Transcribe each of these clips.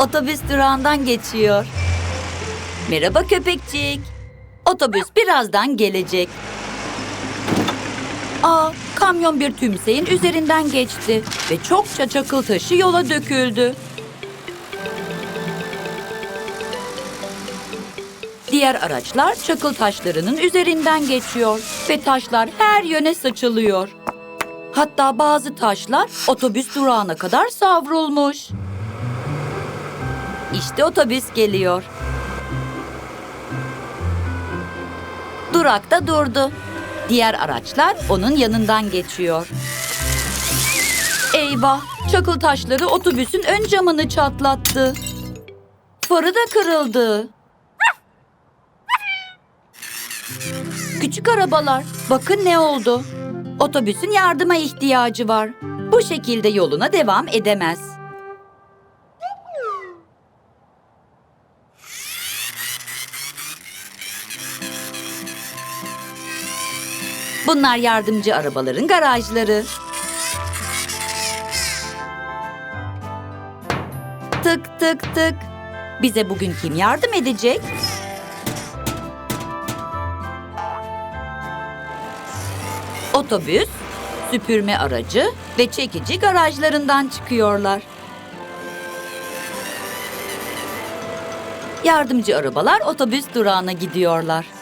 Otobüs durağından geçiyor. Merhaba köpekçik. Otobüs birazdan gelecek. Aa, kamyon bir tümseyin üzerinden geçti ve çokça çakıl taşı yola döküldü. Diğer araçlar çakıl taşlarının üzerinden geçiyor ve taşlar her yöne saçılıyor. Hatta bazı taşlar otobüs durağına kadar savrulmuş. İşte otobüs geliyor. Durakta durdu. Diğer araçlar onun yanından geçiyor. Eyvah! Çakıl taşları otobüsün ön camını çatlattı. Farı da kırıldı. Küçük arabalar, bakın ne oldu? Otobüsün yardıma ihtiyacı var. Bu şekilde yoluna devam edemez. Bunlar yardımcı arabaların garajları. Tık tık tık. Bize bugün kim yardım edecek? Otobüs, süpürme aracı ve çekici garajlarından çıkıyorlar. Yardımcı arabalar otobüs durağına gidiyorlar.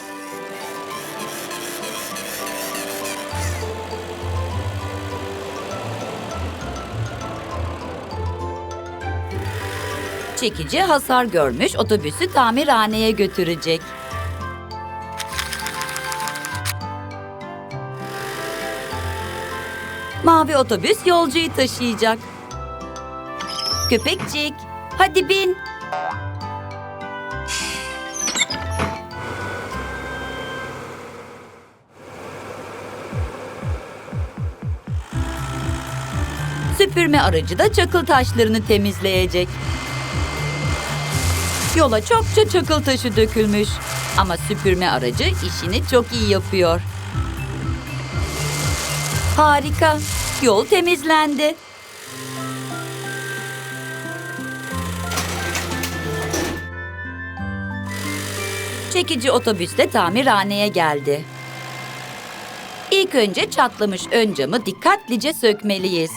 Çekici hasar görmüş otobüsü tamirhaneye götürecek. Mavi otobüs yolcuyu taşıyacak. Köpekçik, hadi bin. Süpürme aracı da çakıl taşlarını temizleyecek. Yola çokça çakıl taşı dökülmüş. Ama süpürme aracı işini çok iyi yapıyor. Harika. Yol temizlendi. Çekici otobüsle tamirhaneye geldi. İlk önce çatlamış ön camı dikkatlice sökmeliyiz.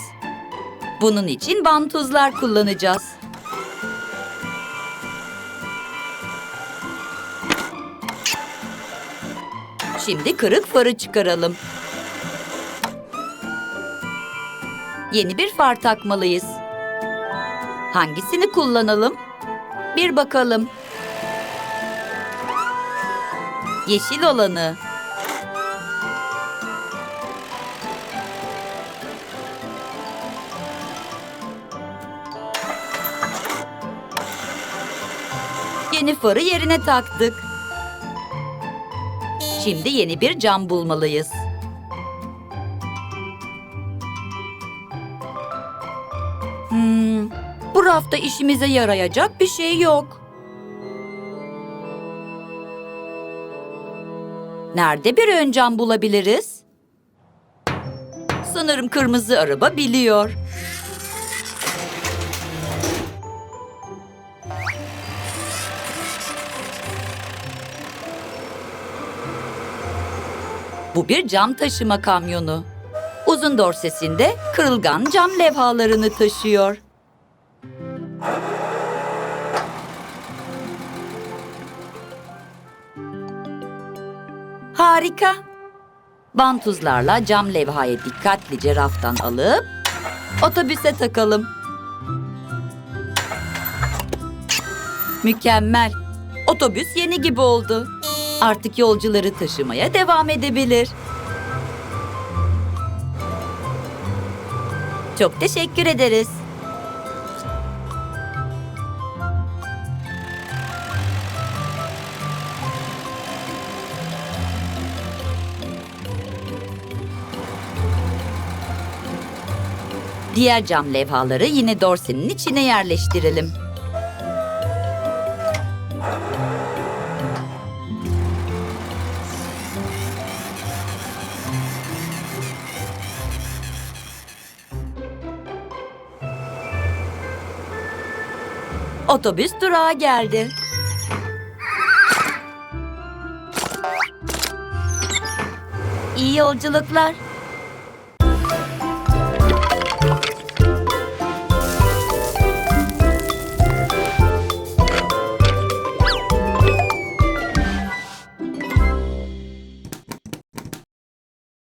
Bunun için vantuzlar kullanacağız. Şimdi kırık farı çıkaralım. Yeni bir far takmalıyız. Hangisini kullanalım? Bir bakalım. Yeşil olanı. Yeni farı yerine taktık. Şimdi yeni bir cam bulmalıyız. Hmm, bu rafta işimize yarayacak bir şey yok. Nerede bir ön cam bulabiliriz? Sanırım kırmızı araba biliyor. Bu bir cam taşıma kamyonu. Uzun dorsesinde kırılgan cam levhalarını taşıyor. Harika. Vantuzlarla cam levhayı dikkatlice raftan alıp otobüse takalım. Mükemmel. Otobüs yeni gibi oldu artık yolcuları taşımaya devam edebilir. Çok teşekkür ederiz. Diğer cam levhaları yine dorsenin içine yerleştirelim. Otobüs durağa geldi. İyi yolculuklar.